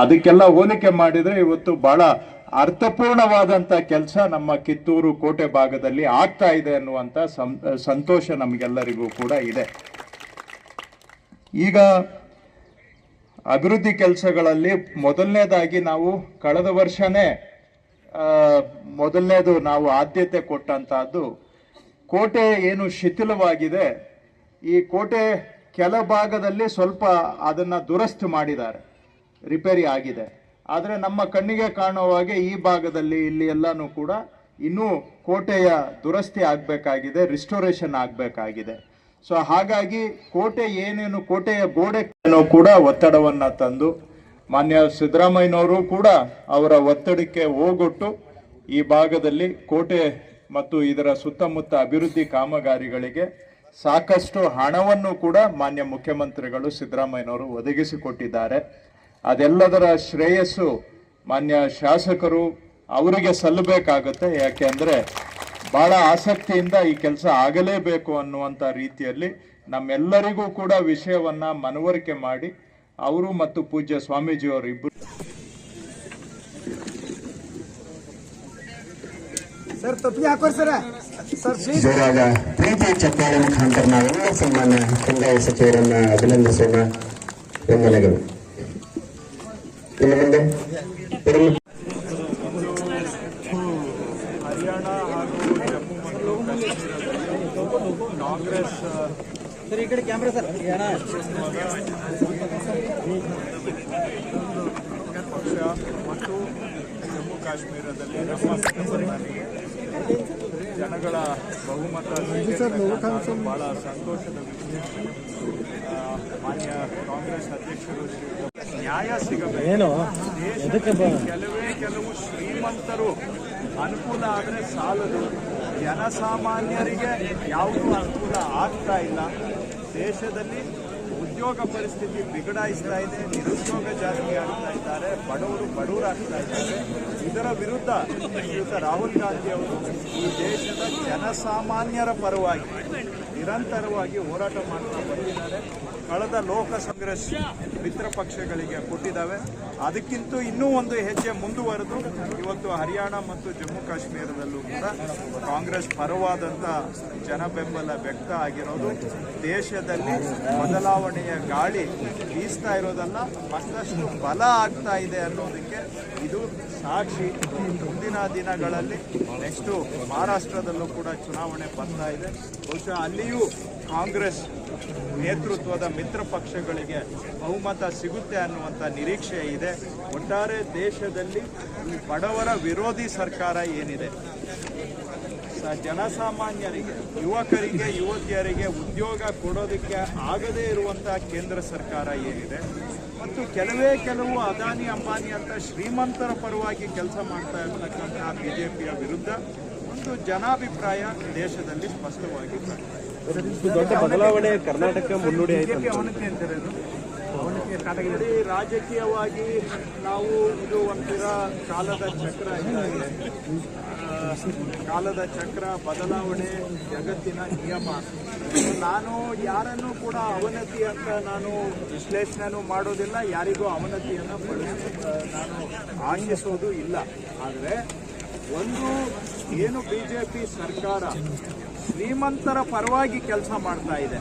ಅದಕ್ಕೆಲ್ಲ ಹೋಲಿಕೆ ಮಾಡಿದ್ರೆ ಇವತ್ತು ಬಹಳ ಅರ್ಥಪೂರ್ಣವಾದಂತ ಕೆಲಸ ನಮ್ಮ ಕಿತ್ತೂರು ಕೋಟೆ ಭಾಗದಲ್ಲಿ ಆಗ್ತಾ ಇದೆ ಅನ್ನುವಂತ ಸಂತೋಷ ನಮಗೆಲ್ಲರಿಗೂ ಕೂಡ ಇದೆ. ಈಗ ಅಭಿವೃದ್ಧಿ ಕೆಲಸಗಳಲ್ಲಿ ಮೊದಲನೇದಾಗಿ ನಾವು ಕಳೆದ ವರ್ಷನೇ ಮೊದಲನೇದು ನಾವು ಆದ್ಯತೆ ಕೊಟ್ಟಂತಹದ್ದು ಕೋಟೆ ಏನು ಶಿಥಿಲವಾಗಿದೆ. ಈ ಕೋಟೆ ಕೆಲ ಭಾಗದಲ್ಲಿ ಸ್ವಲ್ಪ ಅದನ್ನ ದುರಸ್ತಿ ಮಾಡಿದ್ದಾರೆ. ರಿಪೇರಿ ಆಗಿದೆ. ಆದರೆ ನಮ್ಮ ಕಣ್ಣಿಗೆ ಕಾಣುವ ಹಾಗೆ ಈ ಭಾಗದಲ್ಲಿ ಇಲ್ಲಿ ಎಲ್ಲಾನು ಕೂಡ ಇನ್ನೂ ಕೋಟೆಯ ದುರಸ್ತಿ ಆಗಬೇಕಾಗಿದೆ ರಿಸ್ಟೋರೇಷನ್ ಆಗಬೇಕಾಗಿದೆ. ಸೊ ಹಾಗಾಗಿ ಕೋಟೆ ಏನೇನು, ಕೋಟೆಯ ಗೋಡೆ ಕೂಡ ಒತ್ತಡವನ್ನು ತಂದು, ಮಾನ್ಯ ಸಿದ್ದರಾಮಯ್ಯನವರು ಕೂಡ ಅವರ ಒತ್ತಡಕ್ಕೆ ಹೋಗೊಟ್ಟು ಈ ಭಾಗದಲ್ಲಿ ಕೋಟೆ ಮತ್ತು ಇದರ ಸುತ್ತಮುತ್ತ ಅಭಿವೃದ್ಧಿ ಕಾಮಗಾರಿಗಳಿಗೆ ಸಾಕಷ್ಟು ಹಣವನ್ನು ಕೂಡ ಮಾನ್ಯ ಮುಖ್ಯಮಂತ್ರಿಗಳು ಸಿದ್ದರಾಮಯ್ಯನವರು ಒದಗಿಸಿಕೊಟ್ಟಿದ್ದಾರೆ. ಅದೆಲ್ಲದರ ಶ್ರೇಯಸ್ಸು ಮಾನ್ಯ ಶಾಸಕರು ಅವರಿಗೆ ಸಲ್ಲಬೇಕಾಗುತ್ತೆ. ಯಾಕೆ ಅಂದ್ರೆ ಬಹಳ ಆಸಕ್ತಿಯಿಂದ ಈ ಕೆಲಸ ಆಗಲೇಬೇಕು ಅನ್ನುವಂತ ರೀತಿಯಲ್ಲಿ ನಮ್ಮೆಲ್ಲರಿಗೂ ಕೂಡ ವಿಷಯವನ್ನ ಮನವರಿಕೆ ಮಾಡಿ ಅವರು ಮತ್ತು ಪೂಜ್ಯ ಸ್ವಾಮೀಜಿಯವರಿಬ್ಬರು ಸರ್ ತಪ್ಪಿಗೆ ಹಾಕೋರಿ ಸರ್. ಸರ್ ಪ್ಲೀಸ್ ಜೋರಾದ ಪ್ರೀತಿ ಚಪ್ಪಾಳೆ ಮುಖಾಂತರ ನಾವೆಲ್ಲ ಸನ್ಮಾನ್ಯ ಕಂದಾಯ ಸಚಿವರನ್ನ ಅಭಿನಂದಿಸೋಣ. ಬೆಂಬಲಗಳು ಹರಿಯಾಣ ಹಾಗೂ ಜಮ್ಮು ಮತ್ತು ಕಾಶ್ಮೀರದಲ್ಲಿ ಕಾಂಗ್ರೆಸ್ ಸರ್ ಈ ಕಡೆ ಕ್ಯಾಮ್ರಾ ಸರ್ ಪಕ್ಷ ಮತ್ತು ಜಮ್ಮು ಕಾಶ್ಮೀರದಲ್ಲಿ ನಮ್ಮ ಪ್ರಧಾನಿಗೆ ಜನಗಳ ಬಹುಮತ ಸಿಕ್ಕಿರ್ತಕ್ಕಂಥದ್ದು ಬಹಳ ಸಂತೋಷದ ವಿಷಯ. ಆ, ಮಾನ್ಯ ಕಾಂಗ್ರೆಸ್ ಅಧ್ಯಕ್ಷರು ಶ್ರೀ ನ್ಯಾಯ ಸಿಗಬೇಕು ದೇಶದಲ್ಲಿ ಕೆಲವೇ ಕೆಲವು ಶ್ರೀಮಂತರು ಅನುಕೂಲ ಆದರೆ ಸಾಲದು. ಜನಸಾಮಾನ್ಯರಿಗೆ ಯಾವುದೂ ಅನುಕೂಲ ಆಗ್ತಾ ಇಲ್ಲ. ದೇಶದಲ್ಲಿ ಉದ್ಯೋಗ ಪರಿಸ್ಥಿತಿ ಬಿಗಡಾಯಿಸ್ತಾ ಇದೆ, ನಿರುದ್ಯೋಗ ಜಾಸ್ತಿ ಆಗ್ತಾ ಇದ್ದಾರೆ, ಬಡವರು ಬಡವರಾಗ್ತಾ ಇದ್ದಾರೆ. ಇದರ ವಿರುದ್ಧ ಶ್ರೀಯುತ ರಾಹುಲ್ ಗಾಂಧಿ ಅವರು ಈ ದೇಶದ ಜನಸಾಮಾನ್ಯರ ಪರವಾಗಿ ನಿರಂತರವಾಗಿ ಹೋರಾಟ ಮಾಡ್ತಾ ಬಂದಿದ್ದಾರೆ. ಕಳೆದ ಲೋಕ ಕಾಂಗ್ರೆಸ್ ಮಿತ್ರ ಪಕ್ಷಗಳಿಗೆ ಕೊಟ್ಟಿದ್ದಾವೆ. ಅದಕ್ಕಿಂತ ಇನ್ನೂ ಒಂದು ಹೆಜ್ಜೆ ಮುಂದುವರೆದು ಇವತ್ತು ಹರಿಯಾಣ ಮತ್ತು ಜಮ್ಮು ಕಾಶ್ಮೀರದಲ್ಲೂ ಕೂಡ ಕಾಂಗ್ರೆಸ್ ಪರವಾದಂಥ ಜನ ಬೆಂಬಲ ವ್ಯಕ್ತ ಆಗಿರೋದು. ದೇಶದಲ್ಲಿ ಬದಲಾವಣೆಯ ಗಾಳಿ ಬೀಸ್ತಾ ಇರೋದನ್ನ ಮತ್ತಷ್ಟು ಬಲ ಆಗ್ತಾ ಇದೆ ಅನ್ನೋದಕ್ಕೆ ಇದು ಸಾಕ್ಷಿ. ಮುಂದಿನ ದಿನಗಳಲ್ಲಿ ನೆಕ್ಸ್ಟು ಮಹಾರಾಷ್ಟ್ರದಲ್ಲೂ ಕೂಡ ಚುನಾವಣೆ ಬರ್ತಾ ಇದೆ. ಬಹುಶಃ ಅಲ್ಲಿಯೂ ಕಾಂಗ್ರೆಸ್ ನೇತೃತ್ವದ ಮಿತ್ರ ಪಕ್ಷಗಳಿಗೆ ಬಹುಮತ ಸಿಗುತ್ತೆ ಅನ್ನುವಂಥ ನಿರೀಕ್ಷೆ ಇದೆ. ಒಟ್ಟಾರೆ ದೇಶದಲ್ಲಿ ಬಡವರ ವಿರೋಧಿ ಸರ್ಕಾರ ಏನಿದೆ? ಜನಸಾಮಾನ್ಯರಿಗೆ ಯುವಕರಿಗೆ ಯುವತಿಯರಿಗೆ ಉದ್ಯೋಗ ಕೊಡೋದಕ್ಕೆ ಆಗದೇ ಇರುವಂಥ ಕೇಂದ್ರ ಸರ್ಕಾರ ಏನಿದೆ? ಮತ್ತು ಕೆಲವೇ ಕೆಲವು ಅದಾನಿ ಅಂಬಾನಿ ಅಂತ ಶ್ರೀಮಂತರ ಪರವಾಗಿ ಕೆಲಸ ಮಾಡ್ತಾ ಇರ್ತಕ್ಕಂಥ ಬಿಜೆಪಿಯ ವಿರುದ್ಧ ಒಂದು ಜನಾಭಿಪ್ರಾಯ ದೇಶದಲ್ಲಿ ಸ್ಪಷ್ಟವಾಗಿ. ದೊಡ್ಡ ಬದಲಾವಣೆ ಕರ್ನಾಟಕ ಮುನ್ನುಡಿ ಆಯ್ತು ನೋಡಿ, ರಾಜಕೀಯವಾಗಿ ನಾವು ಇದು ಒಂಥರ ಕಾಲದ ಚಕ್ರ ಇದ್ದಾಗೆ ಕಾಲದ ಚಕ್ರ ಬದಲಾವಣೆ ಜಗತ್ತಿನ ನಿಯಮ. ನಾನು ಯಾರನ್ನು ಕೂಡ ಅವನತಿ ಅಂತ ನಾನು ವಿಶ್ಲೇಷಣೆನೂ ಮಾಡೋದಿಲ್ಲ ಯಾರಿಗೂ ಅವನತಿಯನ್ನು ನಾನು ಆಶಿಸೋದು ಇಲ್ಲ. ಆದರೆ ಒಂದು ಏನು ಬಿಜೆಪಿ ಸರ್ಕಾರ ಶ್ರೀಮಂತರ ಪರವಾಗಿ ಕೆಲಸ ಮಾಡ್ತಾ ಇದೆ.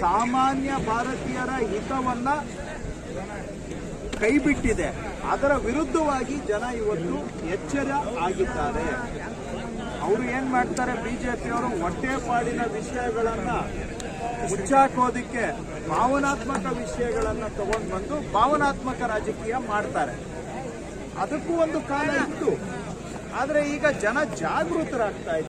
ಸಾಮಾನ್ಯ ಭಾರತೀಯರ ಹಿತವನ್ನ ಕೈಬಿಟ್ಟಿದೆ. ಅದರ ವಿರುದ್ಧವಾಗಿ ಜನ ಇವತ್ತು ಎಚ್ಚರ ಆಗಿದ್ದಾರೆ. ಅವರು ಏನ್ ಮಾಡ್ತಾರೆ? ಬಿಜೆಪಿಯವರು ಹೊಟ್ಟೆಪಾಡಿನ ವಿಷಯಗಳನ್ನ ಮುಚ್ಚಾಕೋದಿಕ್ಕೆ ಭಾವನಾತ್ಮಕ ವಿಷಯಗಳನ್ನ ತಗೊಂಡು ಬಂದು ಭಾವನಾತ್ಮಕ ರಾಜಕೀಯ ಮಾಡ್ತಾರೆ. ಅದಕ್ಕೂ ಒಂದು ಕಾಲ ಇತ್ತು. ಆದ್ರೆ ಈಗ ಜನ ಜಾಗೃತರಾಗ್ತಾ ಇದ್ದಾರೆ.